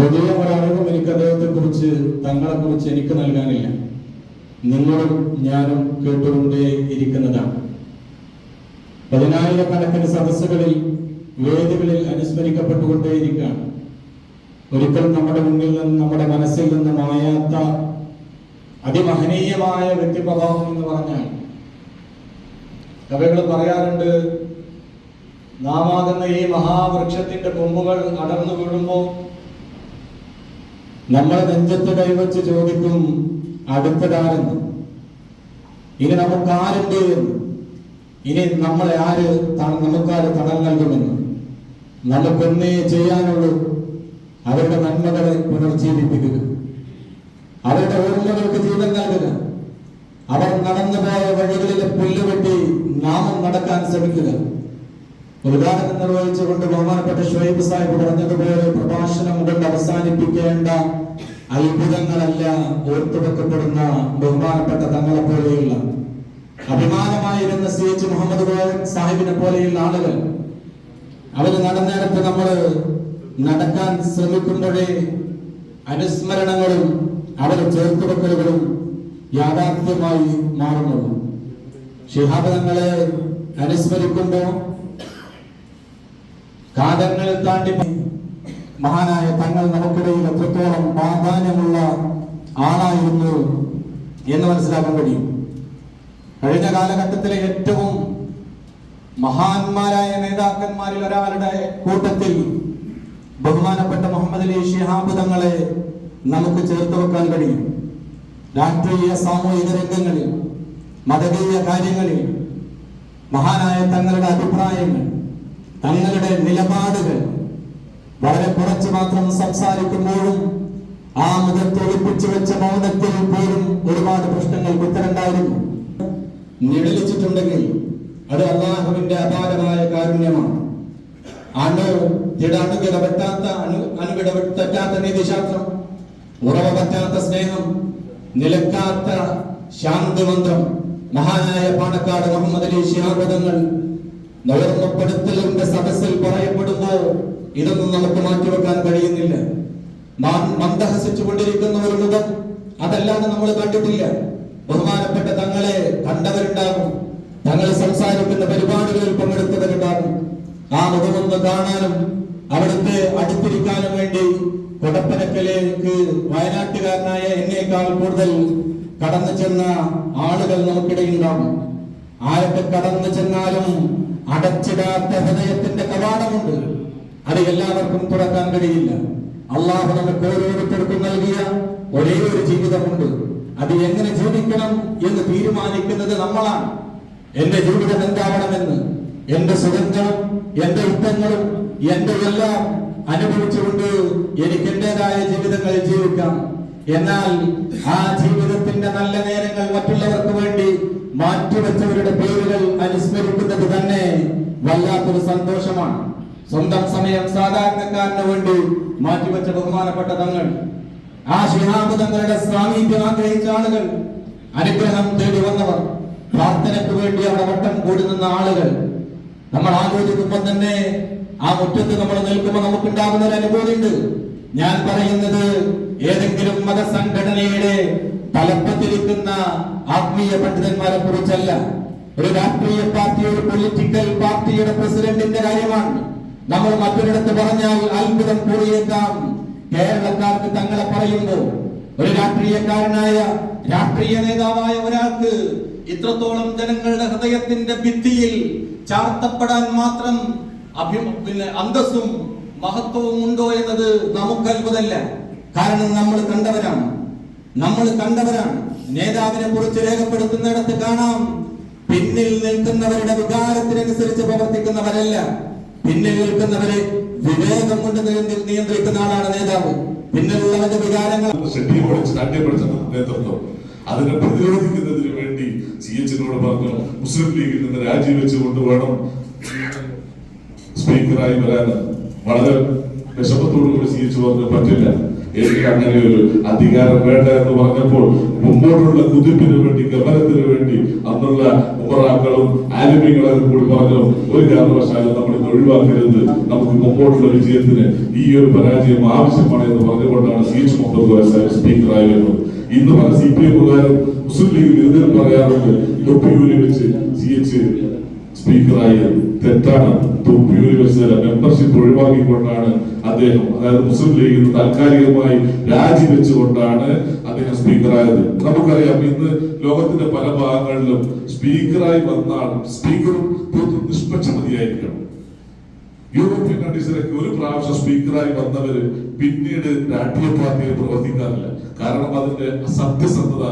പൊതുവെ ഒരറിവും എനിക്ക് അദ്ദേഹത്തെ കുറിച്ച് തങ്ങളെ കുറിച്ച് എനിക്ക് നൽകാനില്ല. നിങ്ങളും ഞാനും കേട്ടുകൊണ്ടേ ഇരിക്കുന്നതാണ്. പതിനായിരക്കണക്കിന് സദസ്സുകളിൽ വേദികളിൽ അനുസ്മരിക്കപ്പെട്ടുകൊണ്ടേയിരിക്കുകയാണ്. ഒരിക്കലും നമ്മുടെ മുന്നിൽ നിന്ന് നമ്മുടെ മനസ്സിൽ നിന്ന് മായാത്ത അതിമഹനീയമായ വ്യക്തിപ്രഭാവം എന്ന് പറഞ്ഞാൽ കവികൾ പറയാറുണ്ട് നാമാകുന്ന ഈ മഹാവൃക്ഷത്തിന്റെ കൊമ്പുകൾ അടർന്നു വീഴുമ്പോൾ നമ്മൾ നെഞ്ചത്ത് കൈവച്ച് ചോദിക്കും അടുത്തതാരെന്ന്? ഇനി നമുക്ക് ആരുണ്ട് ഇനി നമ്മളെ ആര് നമുക്കാര് തണൽ നൽകുമെന്ന്? നമുക്കൊന്നേ ചെയ്യാനുള്ളൂ അവരുടെ നന്മകളെ പുനർജീവിപ്പിക്കുക. അവരുടെ ഓർമ്മകൾക്ക് ജീവൻ നൽകുക. അവർ നടന്നുപോയ വഴികളിലെ പുല്ലുവെട്ടി നാമം നടക്കാൻ ശ്രമിക്കുക. ഉദ്ഘാടനം നിർവഹിച്ചുകൊണ്ട് ബഹുമാനപ്പെട്ട ഷുഹൈബ് സാഹിബ് പറഞ്ഞതുപോലെ പ്രഭാഷണം കൊണ്ട് അവസാനിപ്പിക്കേണ്ട അത്ഭുതങ്ങളല്ല ഓർത്തുവെക്കപ്പെടുന്ന ബഹുമാനപ്പെട്ട തങ്ങളെ പോലെയുള്ള അഭിമാനമായിരുന്ന സി എച്ച് മുഹമ്മദ് സാഹിബിനെ പോലെയുള്ള ആളുകൾ. അവർ നടന്നിടത്ത് നമ്മൾ നടക്കാൻ ശ്രമിക്കുമ്പോഴേ അനുസ്മരണങ്ങളും അവരെ ചേർത്തുവെക്കലുകളും യാഥാർത്ഥ്യമായി മാറുന്നുള്ളൂ. ഷിഹാബ് തങ്ങളെ അനുസ്മരിക്കുമ്പോൾ കാതങ്ങൾ താണ്ടി മഹാനായ തങ്ങൾ നമുക്കിടയിൽ എത്രത്തോളം പ്രാധാന്യമുള്ള ആളായിരുന്നു എന്ന് മനസ്സിലാക്കാൻ കഴിയും. കഴിഞ്ഞ കാലഘട്ടത്തിലെ ഏറ്റവും മഹാന്മാരായ നേതാക്കന്മാരിൽ ഒരാളുടെ കൂട്ടത്തിൽ ബഹുമാനപ്പെട്ട മുഹമ്മദ് അലി ഷിഹാബ് തങ്ങളെ നമുക്ക് ചേർത്ത് വെക്കാൻ കഴിയും. രാഷ്ട്രീയ സാമൂഹിക രംഗങ്ങളിൽ മതകീയ കാര്യങ്ങളിൽ മഹാനായ തങ്ങളുടെ അഭിപ്രായങ്ങൾ തങ്ങളുടെ നിലപാടുകൾ വളരെ കുറച്ച് മാത്രം സംസാരിക്കുമ്പോഴും ആ മുഖത്ത് ഒളിപ്പിച്ചു വെച്ച മൗനത്തിൽ പോലും ഒരുപാട് പ്രശ്നങ്ങൾക്ക് ഉത്തരണ്ടായിരുന്നു നിഴലിച്ചിട്ടുണ്ടെങ്കിൽ അത് അള്ളാഹുവിന്റെ അപാരമായ കാരുണ്യമാണ്. അണു തിടണുകിട വെട്ടാത്ത അണു അണുകിട തെറ്റാത്ത നീതിശാസ്ത്രം ഉറവ പറ്റാത്ത സ്നേഹം നിലക്കാത്ത ശാന്തിമന്ത്രം മഹാനായ പാണക്കാട് മുഹമ്മദ് അലി ശിഹാബദങ്ങൾ ഓർമ്മപ്പെടുത്തലിന്റെ സദസ്സിൽ പറയപ്പെടുമ്പോ ഇതൊന്നും നമുക്ക് മാറ്റിവെക്കാൻ കഴിയുന്നില്ല. മന്ദഹസിച്ചുകൊണ്ടിരിക്കുന്നവരുള്ളത് അതല്ലാതെ നമ്മൾ കണ്ടിട്ടില്ല. ബഹുമാനപ്പെട്ട തങ്ങളെ കണ്ടവരുണ്ടാകും. തങ്ങൾ സംസാരിക്കുന്ന പരിപാടികളിൽ പങ്കെടുത്തവരുണ്ടാകും. ആ മുഖമൊന്ന് കാണാനും അവിടുത്തെ അടുത്തിരിക്കാനും വേണ്ടി കൊടപ്പനക്കലേക്ക് വയനാട്ടുകാരനായ എന്നേക്കാൾ കൂടുതൽ കടന്നു ചെന്ന ആളുകൾ നമുക്കിടയിലുണ്ടാകും. ആരൊക്കെ കടന്നു ചെന്നാലും അടച്ചിടാത്ത ഹൃദയത്തിന്റെ കവാടമുണ്ട്. അത് എല്ലാവർക്കും തുറക്കാൻ കഴിയില്ല. അള്ളാഹു നമുക്ക് ഓരോരുത്തർക്കും നൽകിയ ഒരേ ഒരു ജീവിതമുണ്ട്. അത് എങ്ങനെ ജീവിക്കണം എന്ന് തീരുമാനിക്കുന്നത് നമ്മളാണ്. എന്റെ ജീവിതം എന്താവണമെന്ന് എന്റെ സുഖങ്ങളും എന്റെ യുദ്ധങ്ങളും എന്റെ എല്ലാം അനുഭവിച്ചുകൊണ്ട് എനിക്ക് എന്റേതായ ജീവിതങ്ങളിൽ ജീവിക്കാം. എന്നാൽ ആ ജീവിതത്തിന്റെ നല്ല നേരങ്ങൾ മറ്റുള്ളവർക്ക് വേണ്ടി മാറ്റിവെച്ചവരുടെ പേരുകൾ അനുസ്മരിക്കുന്നത് തന്നെ വല്ലാത്തൊരു സന്തോഷമാണ്. സ്വന്തം സമയം സാധാരണക്കാരന് വേണ്ടി മാറ്റിവെച്ച ബഹുമാനപ്പെട്ട തങ്ങൾ ആ ശിഹാബ് തങ്ങളുടെ സാമീപ്യം ആഗ്രഹിച്ച ആളുകൾ അനുഗ്രഹം തേടി വന്നവർ പ്രാർത്ഥനയ്ക്ക് വേണ്ടി അവിടെ വട്ടം കൂടി നിന്ന ആളുകൾ. നമ്മൾ ആലോചിക്കുമ്പോൾ തന്നെ ആ മുറ്റത്ത് നമ്മൾ നിൽക്കുമ്പോൾ നമുക്കുണ്ടാകുന്ന ഒരു അനുഭൂതി ഉണ്ട് ഞാൻ പറയുന്നത് ഏതെങ്കിലും മതസംഘടനയുടെ തലപ്പത്തിരിക്കുന്ന ആത്മീയ പണ്ഡിതന്മാരെ കുറിച്ചല്ല. ഒരു രാഷ്ട്രീയ പാർട്ടി ഒരു പൊളിറ്റിക്കൽ പാർട്ടിയുടെ പ്രസിഡന്റിന്റെ കാര്യമാണ്. നമ്മൾ മറ്റൊരിടത്ത് പറഞ്ഞാൽ അത്ഭുതം കൂടിയേക്കാം കേരളക്കാർക്ക് തങ്ങളെ പറയുന്നു ഒരു രാഷ്ട്രീയക്കാരനായ രാഷ്ട്രീയ നേതാവായ ഒരാൾക്ക് ഇത്രത്തോളം ജനങ്ങളുടെ ഹൃദയത്തിന്റെ ഭിത്തിയിൽ ചാർത്തപ്പെടാൻ മാത്രം അഭി പിന്നെ അന്തസ്സും മഹത്വവും ഉണ്ടോ എന്നത് നമുക്ക് അത്ഭുതമല്ല. കാരണം നമ്മൾ കണ്ടവരാണ്. നമ്മൾ കണ്ടവരാണ്. നേതാവിനെ കുറിച്ച് രേഖപ്പെടുത്തുന്നിടത്ത് കാണാം. പിന്നിൽ നിൽക്കുന്നവരുടെ വികാരത്തിനനുസരിച്ച് പ്രവർത്തിക്കുന്നവരല്ല. പിന്നിൽ നിൽക്കുന്നവരെ വിവേകം കൊണ്ട് നിയന്ത്രിക്കുന്ന ആളാണ് നേതാവ്. പിന്നിലുള്ളവന്റെ വികാരങ്ങൾ നേതൃത്വം. അതിനെ പ്രതിരോധിക്കുന്നതിന് വേണ്ടി സി എച്ചിനോട് പറഞ്ഞു മുസ്ലിം ലീഗിൽ നിന്ന് രാജിവെച്ചുകൊണ്ട് വേണം സ്പീക്കറായി വരാൻ. വളരെ വിഷമത്തോടുകൂടി സി എച്ച് പറഞ്ഞു പറ്റില്ല. എനിക്ക് അങ്ങനെ ഒരു അധികാരം വേണ്ട എന്ന് പറഞ്ഞപ്പോൾ മുമ്പോട്ടുള്ള കുതിപ്പിന് വേണ്ടി ഗമനത്തിന് വേണ്ടി അന്നുള്ള ഉമറാക്കളും ആലിമ്യങ്ങളും കൂടി പറഞ്ഞു ഒരു കാരണവശാലും നമ്മൾ ഇത് ഒഴിവാക്കരുത്. നമുക്ക് മുമ്പോട്ടുള്ള വിജയത്തിന് ഈ ഒരു പരാജയം ആവശ്യമാണ് എന്ന് പറഞ്ഞുകൊണ്ടാണ് സി എച്ച് മുഹമ്മദ് സ്പീക്കറായിരുന്നത് സ്പീക്കറായി വരുന്നത് ഇന്ന് പല സി പി എമ്മുകാരും മുസ്ലിം ലീഗ് വിരുദ്ധരും പറയാറുണ്ട് തൊപ്പിയൂരി വെച്ച് സി എച്ച് സ്പീക്കറായി. തെറ്റാണ്. തൊപ്പിയൂരി വെച്ച് മെമ്പർഷിപ്പ് ഒഴിവാക്കിക്കൊണ്ടാണ് അദ്ദേഹം അതായത് മുസ്ലിം നിന്ന് താൽക്കാലികമായി രാജിവെച്ചുകൊണ്ടാണ് അദ്ദേഹം സ്പീക്കറായത്. നമുക്കറിയാം ഇന്ന് ലോകത്തിന്റെ പല ഭാഗങ്ങളിലും സ്പീക്കറായി വന്നാൽ സ്പീക്കറും തീർത്തും നിഷ്പക്ഷമതിയായിരിക്കണം. യൂറോപ്യൻ കൺട്രീസിലൊക്കെ ഒരു പ്രാവശ്യം സ്പീക്കറായി വന്നവര് പിന്നീട് രാഷ്ട്രീയ പാർട്ടിയിൽ പ്രവർത്തിക്കാറില്ല. കാരണം അതിന്റെ സത്യസന്ധത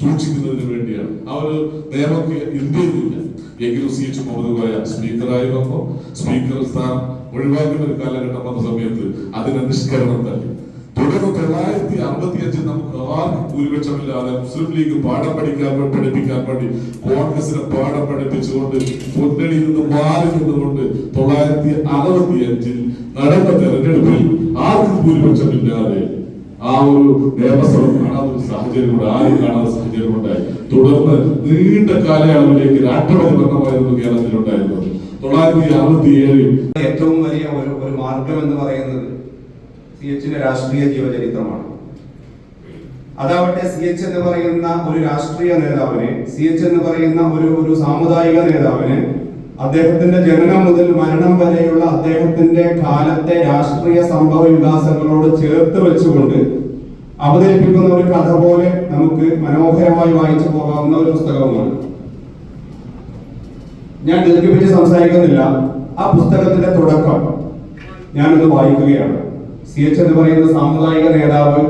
സൂക്ഷിക്കുന്നതിന് വേണ്ടിയാണ്. ആ ഒരു നിയമം ഇന്ത്യയിലില്ല. എങ്കിലും സി എച്ച് മുഹമ്മദ് കോയ സ്പീക്കറായി വന്നു സ്പീക്കർ സ്ഥാനം ഒഴിവാക്കുന്ന ഒരു കാലഘട്ടം വന്ന സമയത്ത് അതിനെ നിഷ്കരണം തള്ളി. തുടർന്ന് തൊള്ളായിരത്തി അറുപത്തി അഞ്ചിൽ നമുക്ക് ആർക്കും ഭൂരിപക്ഷമില്ലാതെ മുസ്ലിം ലീഗ് പാഠം പഠിക്കാൻ പഠിപ്പിക്കാൻ വേണ്ടി കോൺഗ്രസിനെ പാഠം പഠിപ്പിച്ചുകൊണ്ട് മുന്നണിയിൽ നിന്ന് മാറി നിന്നുകൊണ്ട് തൊള്ളായിരത്തി അറുപത്തി അഞ്ചിൽ നടന്ന തെരഞ്ഞെടുപ്പിൽ ആർക്കും ഭൂരിപക്ഷമില്ലാതെ ആ ഒരു നിയമസഭ കാണാത്ത ഒരു സാഹചര്യം കൂടെ ആരും കാണാത്ത സാഹചര്യം ഉണ്ടായി. തുടർന്ന് നീണ്ട കാലയളവിലേക്ക് രാഷ്ട്രപതി ഭരണമായിരുന്നു കേരളത്തിൽ ഉണ്ടായിരുന്നത് തൊള്ളായിരത്തി അറുപത്തി ഏഴിൽ ഏറ്റവും വലിയ ഒരു ഒരു മാർഗം എന്ന് പറയുന്നത് സി എച്ചിന്റെ രാഷ്ട്രീയ ജീവചരിത്രമാണ്. അതാവട്ടെ സി എച്ച് എന്ന് പറയുന്ന ഒരു രാഷ്ട്രീയ നേതാവിനെ സി എച്ച് എന്ന് പറയുന്ന ഒരു ഒരു സാമുദായിക നേതാവിനെ അദ്ദേഹത്തിന്റെ ജനനം മുതൽ മരണം വരെയുള്ള അദ്ദേഹത്തിന്റെ കാലത്തെ രാഷ്ട്രീയ സംഭവ വികാസങ്ങളോട് ചേർത്ത് വെച്ചുകൊണ്ട് അവതരിപ്പിക്കുന്ന ഒരു കഥ പോലെ നമുക്ക് മനോഹരമായി വായിച്ചു പോകാവുന്ന ഒരു പുസ്തകവുമാണ്. ഞാൻ ദീർഘിപ്പിച്ച് സംസാരിക്കുന്നില്ല. ആ പുസ്തകത്തിന്റെ തുടക്കം ഞാനത് വായിക്കുകയാണ്. സി എച്ച് എന്ന് പറയുന്ന സാമുദായിക നേതാവ്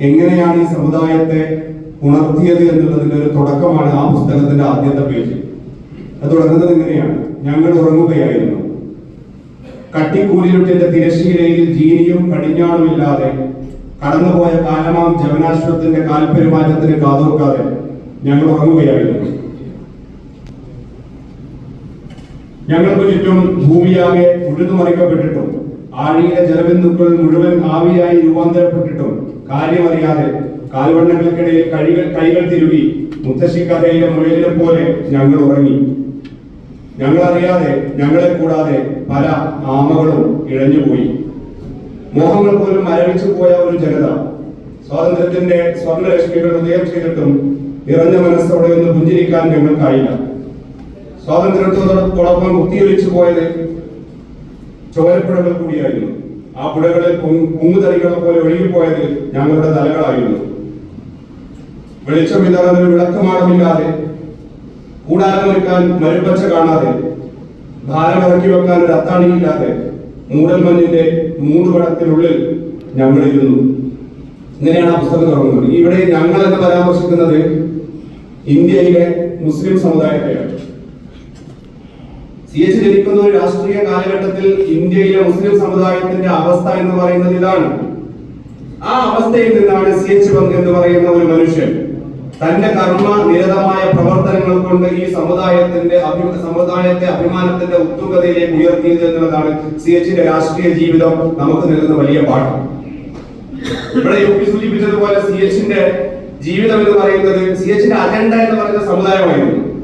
എങ്ങനെയാണ് ഈ സമുദായത്തെ ഉണർത്തിയത് എന്നുള്ളതിന്റെ ഒരു തുടക്കമാണ് ആ പുസ്തകത്തിന്റെ ആദ്യത്തെ പേജ്. അത് തുടങ്ങുന്നത് എങ്ങനെയാണ് ഞങ്ങൾ ഉറങ്ങുകയായിരുന്നു. കട്ടിക്കൂലിലുട്ടിന്റെ തിരശ്ശീലയിൽ ജീനിയും കടിഞ്ഞാണുമില്ലാതെ കടന്നുപോയ കാലമാം ജവനാശ്വത്തിന്റെ കാൽപെരുമാറ്റത്തിന് കാതോർക്കാതെ ഞങ്ങൾ ഉറങ്ങുകയായിരുന്നു. ഞങ്ങൾക്ക് ചുറ്റും ഭൂമിയാകെ ഉഴുതുമറിക്കപ്പെട്ടിട്ടും ആഴിയിലെ ജലബിന്ദുക്കൾ മുഴുവൻ ആവിയായി രൂപാന്തരപ്പെട്ടിട്ടും കാര്യമറിയാതെ കാൽവണ്ണങ്ങൾക്കിടയിൽ കഴികൾ കൈകൾ തിരുകി മുത്തശ്ശിക്കഥയിലെ മുയലിനെ പോലെ ഞങ്ങൾ ഉറങ്ങി. ഞങ്ങൾ അറിയാതെ ഞങ്ങളെ കൂടാതെ പല ആമകളും ഇഴഞ്ഞുപോയി. മോഹങ്ങൾ പോലും മരവിച്ചു പോയ ഒരു ജനത സ്വാതന്ത്ര്യത്തിന്റെ സ്വർണരശ്മികൾ ഉദയം ചെയ്തിട്ടും നിറഞ്ഞ മനസ്സോടെ ഒന്ന് പുഞ്ചിരിക്കാൻ ഞങ്ങൾക്കായില്ല. സ്വാതന്ത്ര്യത്തോടൊപ്പം കുത്തിയൊലിച്ചു പോയത് ചോരപ്പുഴകൾ കൂടിയായിരുന്നു. ആ പുഴകളിൽ പൊങ്ങുതറികളെ പോലെ ഒഴുകിപ്പോയത് ഞങ്ങളുടെ തലകളായിരുന്നു. വെളിച്ചമില്ലാതെ ഒരു വിളക്കമാടമില്ലാതെ കൂടാരമൊരുക്കാൻ മരുപ്പച്ച കാണാതെ ഭാരം ഇറക്കി വെക്കാൻ ഒരു അത്താണിയില്ലാതെ മൂടൽമഞ്ഞിന്റെ മൂടുപടത്തിനുള്ളിൽ ഞങ്ങളിരുന്നു. ഇങ്ങനെയാണ് ആ പുസ്തകം തുടങ്ങുന്നത്. ഇവിടെ ഞങ്ങൾ എന്ന് പരാമർശിക്കുന്നത് ഇന്ത്യയിലെ മുസ്ലിം സമുദായത്തെയാണ്. സി എച്ച് ജനിക്കുന്ന ഒരു രാഷ്ട്രീയ കാലഘട്ടത്തിൽ ഇന്ത്യയിലെ മുസ്ലിം സമുദായത്തിന്റെ അവസ്ഥ എന്ന് പറയുന്നത് ഇതാണ്. ആ അവസ്ഥയിൽ നിന്നാണ് സി എച്ച് പങ്ക് എന്ന് പറയുന്ന ഒരു മനുഷ്യൻ തന്റെ കർമ്മ നിരതമായ പ്രവർത്തനങ്ങൾ കൊണ്ട് ഈ സമുദായത്തിന്റെ അഭി- സമുദായത്തെ അഭിമാനത്തിന്റെ ഉത്തുംഗതയിലേക്ക് ഉയർത്തിയത് എന്നുള്ളതാണ് സി എച്ചിന്റെ രാഷ്ട്രീയ ജീവിതം നമുക്ക് നൽകുന്ന വലിയ പാഠം. ഇവിടെ യു പി സൂചിപ്പിച്ചതുപോലെ സി എച്ചിന്റെ ജീവിതം എന്ന് പറയുന്നത് സി എച്ചിന്റെ അജണ്ട എന്ന് പറയുന്ന സമുദായമായിരുന്നു.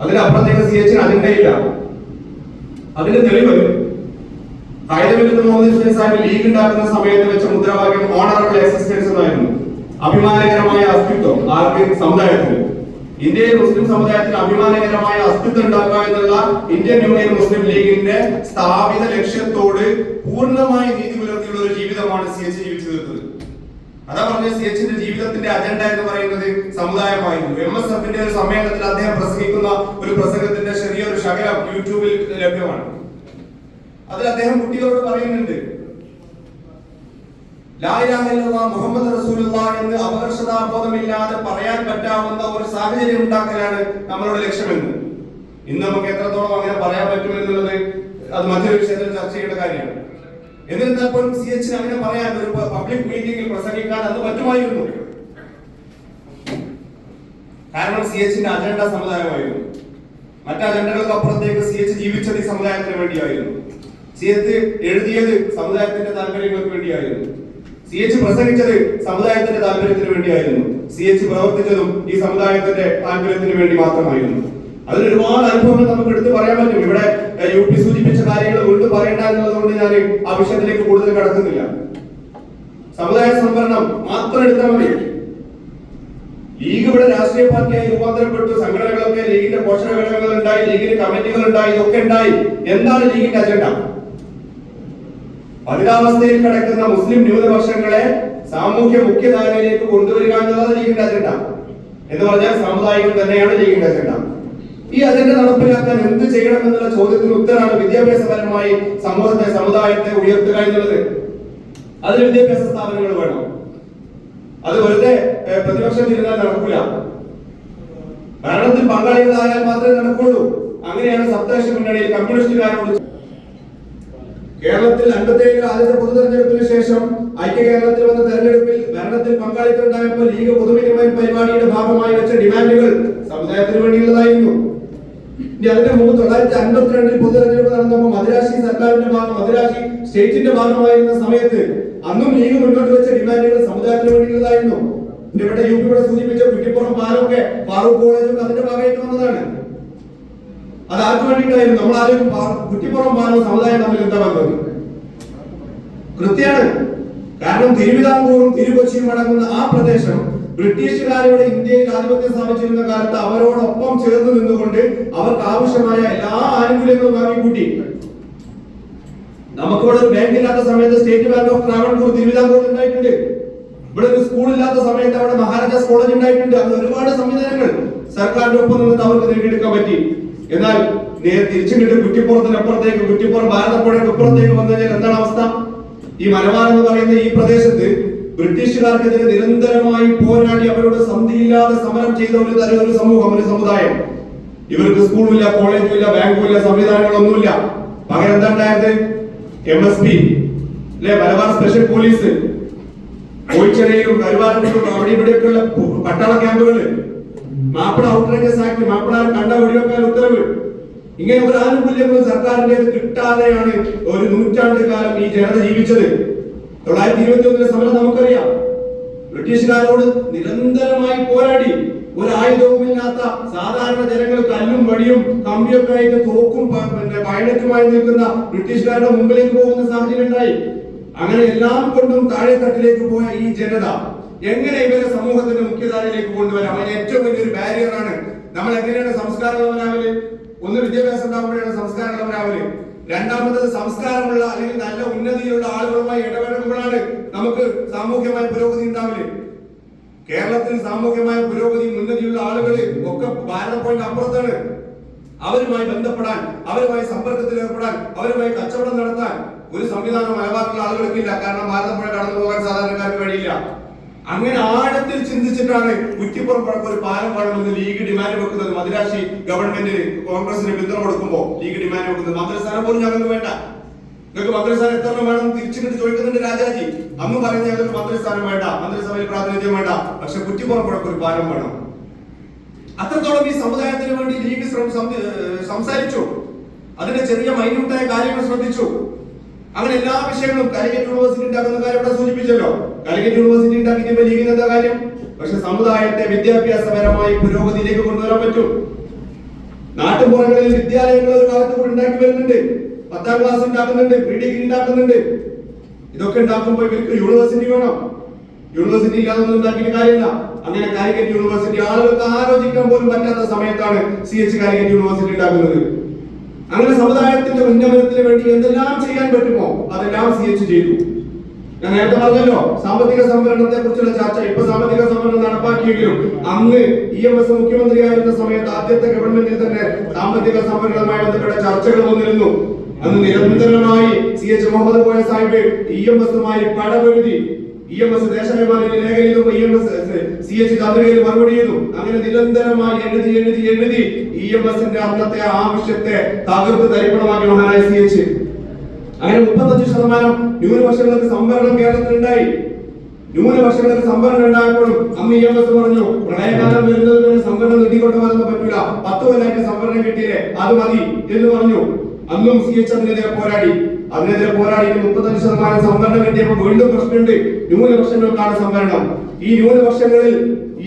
അതിനപ്പുറത്തേക്ക് സി എച്ചിന് അജണ്ടയില്ല അതിന്റെ തെളിവ് ഹൈദരബാദ് മുഹമ്മദ് ലീഗ് ഉണ്ടാക്കുന്ന സമയത്ത് വെച്ച മുദ്രാവാക്യം ഓണറബിൾ എക്സിസ്റ്റൻസ് എന്നായിരുന്നു. അഭിമാനകരമായ അസ്തിത്വം ആർക്കും? സമുദായത്തിന്. ഇന്ത്യയിൽ മുസ്ലിം സമുദായത്തിന് അഭിമാനകരമായ അസ്തിത്വം ഉണ്ടാക്കുക എന്നുള്ള ഇന്ത്യൻ യൂണിയൻ മുസ്ലിം ലീഗിന്റെ സ്ഥാപിത ലക്ഷ്യത്തോട് പൂർണമായി നീതി പുലർത്തിയുള്ള ഒരു ജീവിതമാണ് സി എച്ച് ജീവിച്ചു തീർത്തത്. അതാ പറഞ്ഞ സി എച്ചിന്റെ ജീവിതത്തിന്റെ അജണ്ട എന്ന് പറയുന്നത് സമുദായമായിരുന്നു. എം എസ് എഫിന്റെ ഒരു സമ്മേളനത്തിൽ അദ്ദേഹം പ്രസംഗിക്കുന്ന ഒരു പ്രസംഗത്തിന്റെ ചെറിയൊരു ശകലം യൂട്യൂബിൽ ലഭ്യമാണ്. അതിൽ അദ്ദേഹം കുട്ടികളോട് പറയുന്നുണ്ട് മുഹമ്മദ് റസൂലുള്ള എന്ന് അപകർഷതാബോധമില്ലാതെ പറയാൻ പറ്റാവുന്ന ഒരു സാഹചര്യം ഉണ്ടാക്കലാണ് നമ്മളുടെ ലക്ഷ്യമെന്ന്. ഇന്ന് നമുക്ക് എത്രത്തോളം അങ്ങനെ പറയാൻ പറ്റും എന്നുള്ളത് അത് മറ്റൊരു വിഷയത്തിൽ ചർച്ച ചെയ്യേണ്ട കാര്യമാണ്. എന്നിരുന്നാൽ സി എച്ചിന് അങ്ങനെ പറയാൻ ഒരു പബ്ലിക് മീറ്റിംഗിൽ പ്രസംഗിക്കാൻ അത് പറ്റുമായിരുന്നു. കാരണം സി എച്ചിന്റെ അജണ്ട സമുദായമായിരുന്നു. മറ്റു അജണ്ടകൾക്ക് അപ്പുറത്തേക്ക് സി എച്ച് ജീവിച്ചത് ഈ സമുദായത്തിന് വേണ്ടിയായിരുന്നു. സി എച്ച് എഴുതിയത് സമുദായത്തിന്റെ താല്പര്യങ്ങൾക്ക് വേണ്ടിയായിരുന്നു. സി എച്ച് പ്രസംഗിച്ചത് സമുദായത്തിന്റെ താല്പര്യത്തിന് വേണ്ടിയായിരുന്നു. സി എച്ച് പ്രവർത്തിച്ചതും ഈ സമുദായത്തിന്റെ താല്പര്യത്തിന് വേണ്ടി മാത്രമായിരുന്നു. അതിൽ ഒരുപാട് അനുഭവങ്ങൾ നമുക്ക് എടുത്തു പറയാൻ പറ്റും. ഇവിടെ യു പി സൂചിപ്പിച്ച കാര്യങ്ങൾ വീണ്ടും പറയണ്ട എന്നുള്ളതുകൊണ്ട് ഞാൻ ആ വിഷയത്തിലേക്ക് കൂടുതൽ കടക്കുന്നില്ല. സമുദായ സംവരണം മാത്രം എടുത്താൽ മതി. ലീഗ് ഇവിടെ രാഷ്ട്രീയ പാർട്ടിയായി രൂപാന്തരപ്പെട്ടു. സംഘടനകളൊക്കെ ലീഗിന്റെ പോഷക ഘടകങ്ങൾ ഉണ്ടായി ലീഗിന്റെ കമ്മിറ്റികൾ ഉണ്ടായി ഇതൊക്കെ ഉണ്ടായി. എന്താണ് ലീഗിന്റെ അജണ്ട? പതിനാവസ്ഥയിൽ കിടക്കുന്ന മുസ്ലിം ന്യൂനപക്ഷങ്ങളെ സാമൂഹ്യ മുഖ്യധാരയിലേക്ക് കൊണ്ടുവരിക എന്നുള്ളത് ലീഗിന്റെ അജണ്ട. എന്ന് പറഞ്ഞാൽ സാമുദായികം തന്നെയാണ് ലീഗിന്റെ അജണ്ട. ഈ അജണ്ട നടപ്പിലാക്കാൻ എന്ത് ചെയ്യണം എന്നുള്ള ചോദ്യത്തിന് ഉത്തരമാണ് വിദ്യാഭ്യാസപരമായി സമൂഹത്തെ സമുദായത്തെ ഉയർത്തുക എന്നുള്ളത്. അതിന് വിദ്യാഭ്യാസ സ്ഥാപനങ്ങൾ വേണം. അത് വെറുതെ പ്രതിപക്ഷം ഇരുന്നാൽ നടക്കില്ല ഭരണത്തിൽ പങ്കാളികളായാൽ മാത്രമേ നടക്കുള്ളൂ. അങ്ങനെയാണ് സപ്തേഷ മുന്നണിയിൽ കമ്മ്യൂണിസ്റ്റുകാരോട് കേരളത്തിൽ അൻപത്തേഴ് ആദ്യത്തെ പൊതു തെരഞ്ഞെടുപ്പിന് ശേഷം ഐക്യ കേരളത്തിൽ വന്ന തെരഞ്ഞെടുപ്പിൽ ഭരണത്തിൽ പങ്കാളിത്തം ഉണ്ടായപ്പോൾ ലീഗ് പൊതുവിനിമയ പരിപാടിയുടെ ഭാഗമായി വെച്ച ഡിമാൻഡുകൾ സമുദായത്തിന് വേണ്ടിയുള്ളതായിരുന്നു. ഇനി അതിന്റെ മുമ്പ് തൊള്ളായിരത്തി അൻപത്തിരണ്ടിൽ പൊതു തെരഞ്ഞെടുപ്പ് നടന്നപ്പോൾ മദിരാശി സർക്കാരിന്റെ ഭാഗം മദിരാശി സ്റ്റേറ്റിന്റെ ഭാഗമായിരുന്ന സമയത്ത് അന്നും ലീഗ് മുന്നോട്ട് വെച്ച ഡിമാൻഡുകൾ സമുദായത്തിന് വേണ്ടിയുള്ളതായിരുന്നു. ഇവിടെ യു പി ഇവിടെ സൂചിപ്പിച്ച കുറ്റിപ്പുറം പാലൊക്കെ ഫാറൂഖ് കോളേജും അതിന്റെ ഭാഗമായിട്ട് വന്നതാണ്. അത് ആർക്ക് വേണ്ടിയിട്ടായിരുന്നു ആരും കുറ്റിപ്പുറം സമുദായം തമ്മിൽ എന്താ ബന്ധം കൃത്യമാണ്. കാരണം തിരുവിതാംകൂറും തിരുകൊച്ചിയും അടങ്ങുന്ന ആ പ്രദേശം ബ്രിട്ടീഷുകാരോട് ഇന്ത്യയിൽ ആധിപത്യം സ്ഥാപിച്ചിരുന്ന കാലത്ത് അവരോടൊപ്പം ചേർന്ന് നിന്നുകൊണ്ട് അവർക്ക് ആവശ്യമായ എല്ലാ ആനുകൂല്യങ്ങളും വാങ്ങിക്കൂട്ടി. നമുക്കിവിടെ ബാങ്ക് ഇല്ലാത്ത സമയത്ത് State Bank of Travancore Thiruvithamkoor ഉണ്ടായിട്ടുണ്ട്. ഇവിടെ ഒരു സ്കൂൾ ഇല്ലാത്ത സമയത്ത് അവിടെ മഹാരാജാസ് കോളേജ് ഉണ്ടായിട്ടുണ്ട്. അങ്ങനെ ഒരുപാട് സംവിധാനങ്ങൾ സർക്കാരിന്റെ ഒപ്പം നിന്നിട്ട് അവർക്ക് നേടിയെടുക്കാൻ പറ്റി. എന്നാൽ നേരെ തിരിച്ചു കിട്ടി കുറ്റിപ്പുറത്തിന് അപ്പുറത്തേക്ക് കുറ്റിപ്പുറം ഭാരതപ്പുഴയ്ക്ക് അപ്പുറത്തേക്ക് വന്നു കഴിഞ്ഞാൽ എന്താണ് അവസ്ഥ? ഈ മലബാർ എന്ന് പറയുന്ന ഈ പ്രദേശത്ത് ബ്രിട്ടീഷുകാർക്കെതിരെ നിരന്തരമായി പോരാടി അവരോട് സന്ധിയില്ലാതെ സമരം ചെയ്ത ഒരു തരം ഒരു സമൂഹം ഒരു സമുദായം. ഇവർക്ക് സ്കൂളില്ല കോളേജും ഇല്ല ബാങ്കും ഇല്ല സംവിധാനങ്ങളൊന്നുമില്ല. പകരം എന്താ ഉണ്ടായത്? എം എസ് പി അല്ലെ? Malabar special police. കോഴിച്ചെറിയിലും കരുവാരത്തിലും അവിടെ ഇവിടെയൊക്കെയുള്ള പട്ടാള ക്യാമ്പുകൾ. മാപ്പിള ഔട്ട്റേജസ് ആക്ട് മാപ്പിള കണ്ട വെടിവെക്കാൻ ഉത്തരവ്. ഇങ്ങനെ ഒരു ആനുകൂല്യങ്ങളും സർക്കാരിന്റെ കിട്ടാതെയാണ് ഒരു നൂറ്റാണ്ട് കാലം ഈ ജനത ജീവിച്ചത്. തൊള്ളായിരത്തി ഇരുപത്തി ഒന്നിലെ സമരം നമുക്കറിയാം. ബ്രിട്ടീഷുകാരോട് നിരന്തരമായി പോരാടി ഒരു ആയുധവുമില്ലാത്ത സാധാരണ ജനങ്ങൾ കല്ലും വടിയും കമ്പിയൊക്കെ ആയിട്ട് തോക്കും പിന്നെ പയണറ്റുമായി നിൽക്കുന്ന ബ്രിട്ടീഷുകാരുടെ മുമ്പിലേക്ക് പോകുന്ന സാഹചര്യം ഉണ്ടായി. അങ്ങനെ എല്ലാം കൊണ്ടും താഴെത്തട്ടിലേക്ക് പോയ ഈ ജനത എങ്ങനെ ഇവരെ സമൂഹത്തിന്റെ മുഖ്യധാരയിലേക്ക് കൊണ്ടുവരാം? അതിന് ഏറ്റവും വലിയൊരു ബാരിയറാണ് നമ്മൾ എങ്ങനെയാണ് സംസ്കാരമുള്ളവനാവൽ ഒന്ന് വിദ്യാഭ്യാസം ഉണ്ടാകുമ്പോഴാണ് സംസ്കാരമുള്ളവനാവൽ രണ്ടാമത്തത് സംസ്കാരമുള്ള അല്ലെങ്കിൽ നല്ല ഉന്നതിയിലുള്ള ആളുകളുമായി ഇടപെടുമ്പോഴാണ് നമുക്ക് സാമൂഹ്യമായ പുരോഗതി ഉണ്ടാവില്ലേ കേരളത്തിൽ സാമൂഹ്യമായ പുരോഗതി ഉന്നതിയുള്ള ആളുകൾ ഒക്കെ ഭാരത പോയിന്റ് അപ്പുറത്താണ്. അവരുമായി ബന്ധപ്പെടാൻ അവരുമായി സമ്പർക്കത്തിൽ ഏർപ്പെടാൻ അവരുമായി കച്ചവടം നടത്താൻ ഒരു സംവിധാനം മലബാറിലുള്ള ആളുകൾക്കില്ല കാരണം ഭാരതപ്പുഴ കടന്നു പോകാൻ സാധാരണക്കാർക്ക് കഴിയില്ല അങ്ങനെ ആഴത്തിൽ ചിന്തിച്ചിട്ടാണ് കുറ്റിപ്പുറം ഒരു പാലം വേണമെന്ന് ലീഗ് ഡിമാൻഡ് വെക്കുന്നത് മദിരാശി ഗവൺമെന്റ് കോൺഗ്രസിന് പിന്തുണ കൊടുക്കുമ്പോൾ ലീഗ് ഡിമാൻഡ് വെക്കുന്നത് മന്ത്രിസ്ഥാനം പോലും ഞങ്ങൾക്ക് വേണ്ട. നിങ്ങൾക്ക് മന്ത്രിസ്ഥാനം എത്ര വേണം തിരിച്ചിട്ട് ചോദിക്കുന്നുണ്ട് രാജാജി. അന്ന് പറയുന്ന ഞങ്ങൾക്ക് മന്ത്രിസ്ഥാനം വേണ്ട മന്ത്രിസഭയിൽ പ്രാതിനിധ്യം വേണ്ട പക്ഷെ കുറ്റിപ്പുറം ഒരു പാലം വേണം. അത്രത്തോളം ഈ സമുദായത്തിന് വേണ്ടി ലീഗ് സംസാരിച്ചു. അതിന്റെ ചെറിയ മൈന്യൂട്ടായ കാര്യങ്ങൾ ശ്രദ്ധിച്ചു. അങ്ങനെ എല്ലാ വിഷയങ്ങളും കാലിക്കറ്റ് യൂണിവേഴ്സിറ്റി ഉണ്ടാക്കുന്ന കാര്യം ഇവിടെ സൂചിപ്പിച്ചല്ലോ. കാലിക്കറ്റ് യൂണിവേഴ്സിറ്റി ഉണ്ടാക്കി വലിയ എന്താ കാര്യം. പക്ഷെ സമുദായത്തെ വിദ്യാഭ്യാസപരമായി പുരോഗതിയിലേക്ക് കൊണ്ടുവരാൻ പറ്റും. നാട്ടുപുറങ്ങളിൽ വിദ്യാലയങ്ങൾ ഒരു കാലത്ത് കൂടി ഉണ്ടാക്കി വരുന്നുണ്ട്. പത്താം ക്ലാസ് ഉണ്ടാക്കുന്നുണ്ട് പ്രീ ഡിഗ്രി ഉണ്ടാക്കുന്നുണ്ട്. ഇതൊക്കെ ഉണ്ടാക്കുമ്പോൾ ഇവർക്ക് യൂണിവേഴ്സിറ്റി വേണം. യൂണിവേഴ്സിറ്റി ഇല്ലാതെ ഒന്നും ഉണ്ടാക്കിയിട്ട് കാര്യമില്ല. അങ്ങനെ കാലിക്കറ്റ് യൂണിവേഴ്സിറ്റി ആളുകൾക്ക് ആലോചിക്കാൻ പോലും പറ്റാത്ത സമയത്താണ് സി എച്ച് കാലിക്കറ്റ് യൂണിവേഴ്സിറ്റി ഉണ്ടാക്കുന്നത്. അങ്ങനെ സമുദായത്തിന്റെ ഉന്നമനത്തിന് വേണ്ടി എന്തെല്ലാം ചെയ്യാൻ പറ്റുമോ അതെല്ലാം സി എച്ച് ചെയ്തു. ഞാൻ നേരത്തെ പറഞ്ഞല്ലോ സാമ്പത്തിക സംവരണത്തെ കുറിച്ചുള്ള ചർച്ച. ഇപ്പൊ സാമ്പത്തിക സംവരണം നടപ്പാക്കിയെങ്കിലും അന്ന് ഇ എം എസ് മുഖ്യമന്ത്രിയായിരുന്ന സമയത്ത് ആദ്യത്തെ ഗവൺമെന്റിൽ തന്നെ സാമ്പത്തിക സംവരണവുമായി ബന്ധപ്പെട്ട ചർച്ചകൾ വന്നിരുന്നു. അന്ന് നിരന്തരമായി C H Muhammad Koya Sahib E M എസുമായി പടപൊരുതി ഇ എം എസ് ദേശാഭിമാനിയിൽ ലേഖനം എഴുതുമ്പോൾ E M S C H ചന്ദ്രകയിൽ മറുപടി ചെയ്തു അങ്ങനെ നിരന്തരമായി എഴുതി എഴുതി എഴുതി ഇ എം എസിന്റെ അന്നത്തെ ആവശ്യത്തെ തകർത്ത് തരിപ്പണമാക്കി മഹാനായ സി എച്ച്. അങ്ങനെ മുപ്പത്തഞ്ച് ശതമാനം ന്യൂനപക്ഷങ്ങൾക്ക് സംവരണം കേരളത്തിൽ ഉണ്ടായി ന്യൂനപക്ഷങ്ങൾക്ക് സംവരണം ഉണ്ടായപ്പോഴും അന്ന് ഇ എം എസ് പറഞ്ഞു പ്രളയകാലം വരുന്നതിന് സംവരണം സംവരണം വരുന്ന പറ്റൂല. പത്ത് കൊല്ലായിട്ട് സംവരണം കിട്ടിയില്ലേ അത് മതി എന്ന് പറഞ്ഞു. അന്നും സി എച്ച് അതിനെതിരെ പോരാടി. അതിനെതിരെ പോരാടി മുപ്പത്തഞ്ച് ശതമാനം സംവരണം കിട്ടിയപ്പോൾ വീണ്ടും പ്രശ്നമുണ്ട്. ന്യൂനപക്ഷങ്ങൾക്കാണ് സംവരണം. ഈ ന്യൂനപക്ഷങ്ങളിൽ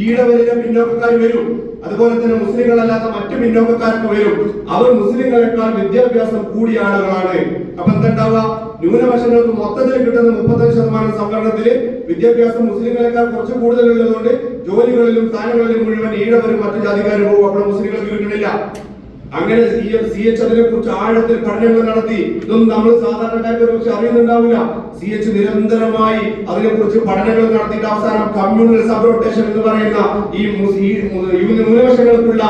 ഈഴവരിലെ പിന്നോക്കക്കാർ വരും. അതുപോലെ തന്നെ മുസ്ലിങ്ങളല്ലാത്ത മറ്റു പിന്നോക്കക്കാർക്ക് വരും. അവർ മുസ്ലിങ്ങളെക്കാൾ വിദ്യാഭ്യാസം കൂടിയ ആളുകളാണ്. അപ്പൊ എന്തുണ്ടാവുക? ന്യൂനപക്ഷങ്ങൾക്ക് മൊത്തത്തിൽ കിട്ടുന്ന മുപ്പത്തഞ്ച് ശതമാനം സംവരണത്തിൽ വിദ്യാഭ്യാസം മുസ്ലിങ്ങളെക്കാൾ കുറച്ച് കൂടുതലുള്ളതുകൊണ്ട് ജോലികളിലും സ്ഥാനങ്ങളിലും മുഴുവൻ ഈഴവരും മറ്റു ജാതിക്കാരും പോകും അവിടെ മുസ്ലിങ്ങൾക്ക് കിട്ടണില്ല. അങ്ങനെ സി എച്ച് അതിനെ കുറിച്ച് ആഴത്തിൽ പഠനങ്ങൾ നടത്തി. ഇതൊന്നും നമ്മൾ സാധാരണക്കാരെ കുറിച്ച് അറിയുന്നുണ്ടാവില്ല. സി എച്ച് നിരന്തരമായി അതിനെ കുറിച്ച് പഠനങ്ങൾ നടത്തിയിട്ട് അവസാനം കമ്മ്യൂണൽ സബ് റൊട്ടേഷൻ എന്ന് പറയുന്ന ഈ ന്യൂനപക്ഷങ്ങൾക്കുള്ള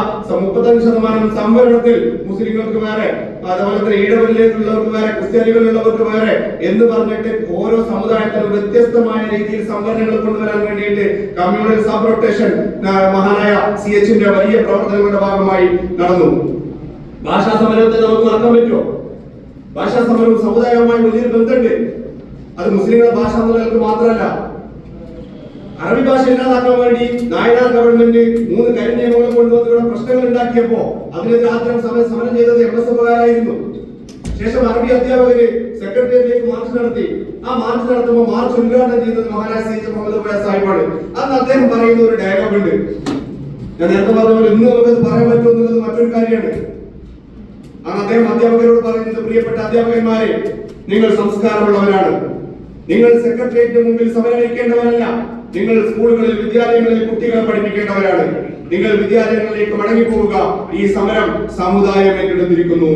മുപ്പത്തഞ്ച് ശതമാനം സംവരണത്തിൽ മുസ്ലിങ്ങൾക്ക് വേറെ അതുപോലെ തന്നെ ഈഴവരിലേക്കുള്ളവർക്ക് വേറെ ക്രിസ്ത്യാനികളിലുള്ളവർക്ക് വേറെ എന്ന് പറഞ്ഞിട്ട് ഓരോ സമുദായത്തിനും വ്യത്യസ്തമായ രീതിയിൽ സംവരണങ്ങൾ കൊണ്ടുവരാൻ വേണ്ടിയിട്ട് കമ്മ്യൂണൽ സബ് റൊട്ടേഷൻ മഹാനായ സി എച്ചിന്റെ വലിയ പ്രവർത്തനങ്ങളുടെ ഭാഗമായി നടന്നു. ഭാഷാ സമരത്തെ നമുക്ക് മറക്കാൻ പറ്റുമോ? ഭാഷാ സമരവും സമുദായവുമായി വലിയൊരു ബന്ധമുണ്ട്. അത് മുസ്ലിങ്ങളുടെ ഭാഷാ സമരങ്ങൾക്ക് മാത്രമല്ല. അറബി ഭാഷ ഇല്ലാതാക്കാൻ വേണ്ടി നായനാർ ഗവൺമെന്റ് മൂന്ന് കരി നിയമങ്ങൾ കൊണ്ടുവന്ന് ഇവിടെ പ്രശ്നങ്ങൾ ഉണ്ടാക്കിയപ്പോ അതിനെതിരെ ആദ്യം സമരം സമരം ചെയ്തത് എം എസ് എഫുകാരായിരുന്നു ശേഷം അറബി അധ്യാപകര് സെക്രട്ടേറിയറ്റിലേക്ക് മാർച്ച് നടത്തി. ആ മാർച്ച് നടത്തുമ്പോൾ മാർച്ച് ഉദ്ഘാടനം ചെയ്തത് മഹാരാജ സി എച്ച് മുഹമ്മദ് കോയ സാഹിബാണ്. അന്ന് അദ്ദേഹം പറയുന്ന ഒരു ഡയലോഗ് ഉണ്ട്. ഞാൻ നേരത്തെ പറഞ്ഞ പോലെ ഇന്ന് നമുക്കത് പറയാൻ പറ്റുമെന്നുള്ളത് മറ്റൊരു കാര്യമാണ്. അന്ന് അദ്ദേഹം അധ്യാപകരോട് പറയുന്നത് പ്രിയപ്പെട്ട അധ്യാപകന്മാരെ നിങ്ങൾ സംസ്കാരമുള്ളവരാണ്. നിങ്ങൾ സെക്രട്ടേറിയറ്റിന് മുമ്പിൽ സമരമിക്കേണ്ടവരല്ല നിങ്ങൾ സ്കൂളുകളിൽ വിദ്യാലയങ്ങളിൽ കുട്ടികളെ പഠിപ്പിക്കേണ്ടവരാണ്. നിങ്ങൾ വിദ്യാലയങ്ങളിലേക്ക് മടങ്ങിപ്പോവുക. ഈ സമരം സമുദായം ഏറ്റെടുത്തിരിക്കുന്നു